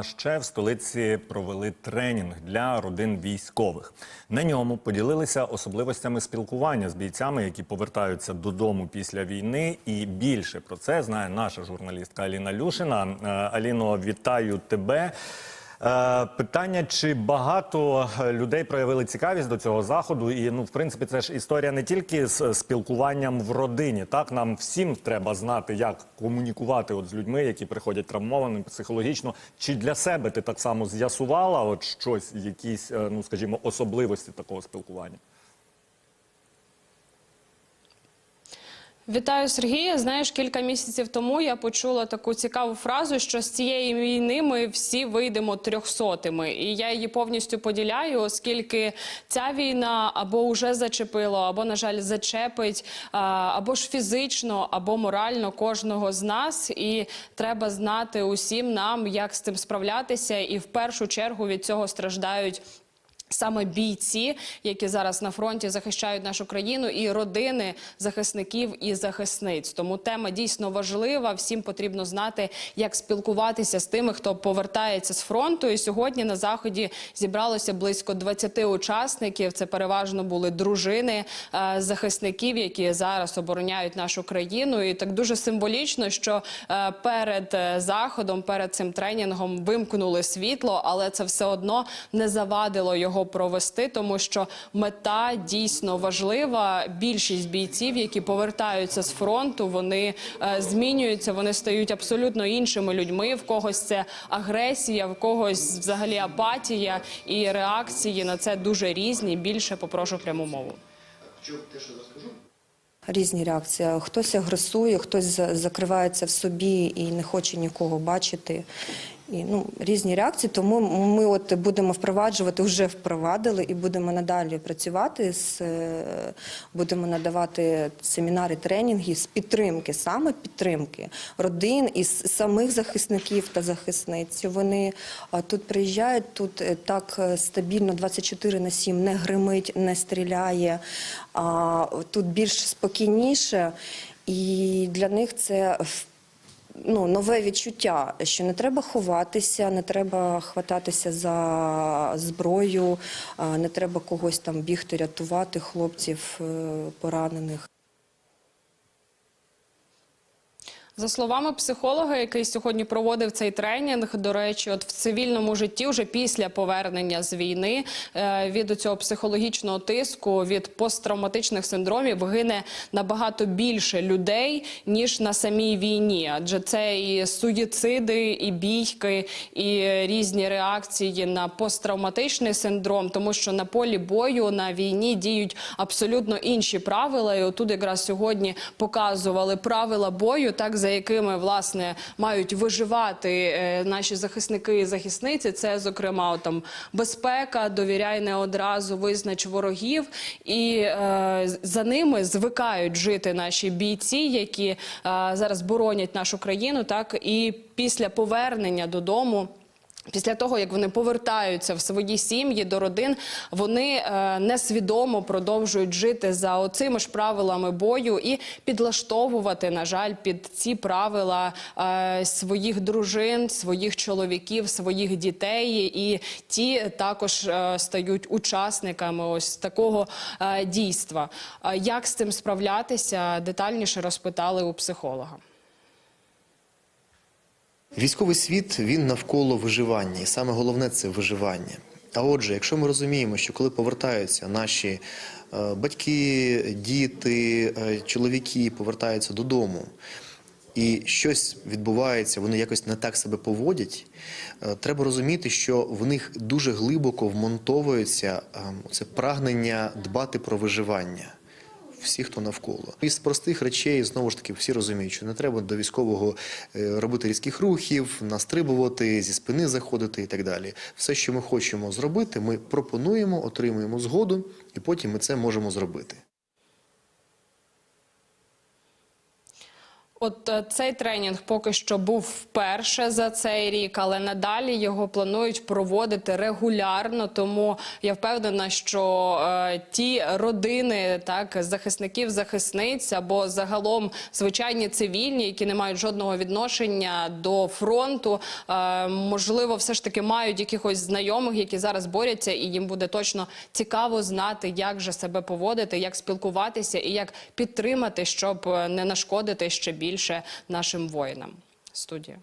а ще в столиці провели тренінг для родин військових. На ньому поділилися особливостями спілкування з бійцями, які повертаються додому після війни. І більше про це знає наша журналістка Аліна Люшина. Е, Аліно, вітаю тебе. Е, Питання, чи багато е, людей проявили цікавість до цього заходу, і ну, в принципі, це ж історія не тільки з спілкуванням в родині. Так нам всім треба знати, як комунікувати от з людьми, які приходять травмованими психологічно. Чи для себе ти так само з'ясувала от щось, якісь, е, ну скажімо, особливості такого спілкування? Вітаю Сергія. Знаєш, кілька місяців тому я почула таку цікаву фразу, що з цієї війни ми всі вийдемо трьохсотими, і я її повністю поділяю, оскільки ця війна або вже зачепила, або на жаль, зачепить, або ж фізично, або морально кожного з нас. І треба знати усім нам, як з цим справлятися, і в першу чергу від цього страждають. Саме бійці, які зараз на фронті захищають нашу країну, і родини захисників і захисниць. Тому тема дійсно важлива. Всім потрібно знати, як спілкуватися з тими, хто повертається з фронту. І сьогодні на заході зібралося близько 20 учасників. Це переважно були дружини е, захисників, які зараз обороняють нашу країну. І так дуже символічно, що е, перед е, заходом, перед цим тренінгом вимкнули світло, але це все одно не завадило його провести, тому що мета дійсно важлива. Більшість бійців, які повертаються з фронту, вони е, змінюються, вони стають абсолютно іншими людьми. В когось це агресія, в когось взагалі апатія, і реакції на це дуже різні. Більше попрошу пряму мову. Різні реакції. Хтось агресує, хтось закривається в собі і не хоче нікого бачити. Ну, різні реакції, тому ми от будемо впроваджувати, вже впровадили і будемо надалі працювати з е, будемо надавати семінари, тренінги з підтримки, саме підтримки родин і самих захисників та захисниць. Вони тут приїжджають, тут е, так е, стабільно 24 на 7 не гримить, не стріляє. Тут більш спокійніше, і для них це ну, нове відчуття, що не треба ховатися, не треба хвататися за зброю, не треба когось там бігти, рятувати хлопців е, поранених. За словами психолога, який сьогодні проводив цей тренінг, до речі, от в цивільному житті, вже після повернення з війни е, від цього психологічного тиску, від посттравматичних синдромів гине набагато більше людей ніж на самій війні, адже це і суїциди, і бійки, і різні реакції на посттравматичний синдром, тому що на полі бою на війні діють абсолютно інші правила. І отут якраз сьогодні показували правила бою, так за якими власне мають виживати е, наші захисники і захисниці. Це зокрема там безпека, довіряй не одразу, визнач ворогів, і е, за ними звикають жити наші бійці, які е, зараз боронять нашу країну, так і після повернення додому. Після того, як вони повертаються в свої сім'ї до родин, вони е, несвідомо продовжують жити за оцими ж правилами бою і підлаштовувати, на жаль, під ці правила е, своїх дружин, своїх чоловіків, своїх дітей. І ті також е, стають учасниками ось такого е, дійства. Е, Як з цим справлятися, детальніше розпитали у психолога. Військовий світ він навколо виживання, і саме головне це виживання. А отже, якщо ми розуміємо, що коли повертаються наші е, батьки, діти, е, чоловіки повертаються додому, і щось відбувається, вони якось не так себе поводять, е, треба розуміти, що в них дуже глибоко вмонтовується е, це прагнення дбати про виживання всі, хто навколо. Із простих речей знову ж таки всі розуміють, що не треба до військового е, робити різких рухів, настрибувати, зі спини заходити і так далі. Все, що ми хочемо зробити, ми пропонуємо, отримуємо згоду, і потім ми це можемо зробити. От е, цей тренінг поки що був вперше за цей рік, але надалі його планують проводити регулярно. Тому я впевнена, що е, ті родини, так захисників, захисниць або загалом звичайні цивільні, які не мають жодного відношення до фронту, е, можливо, все ж таки мають якихось знайомих, які зараз борються, і їм буде точно цікаво знати, як же себе поводити, як спілкуватися і як підтримати, щоб е, не нашкодити ще більше нашим воїнам. Студія.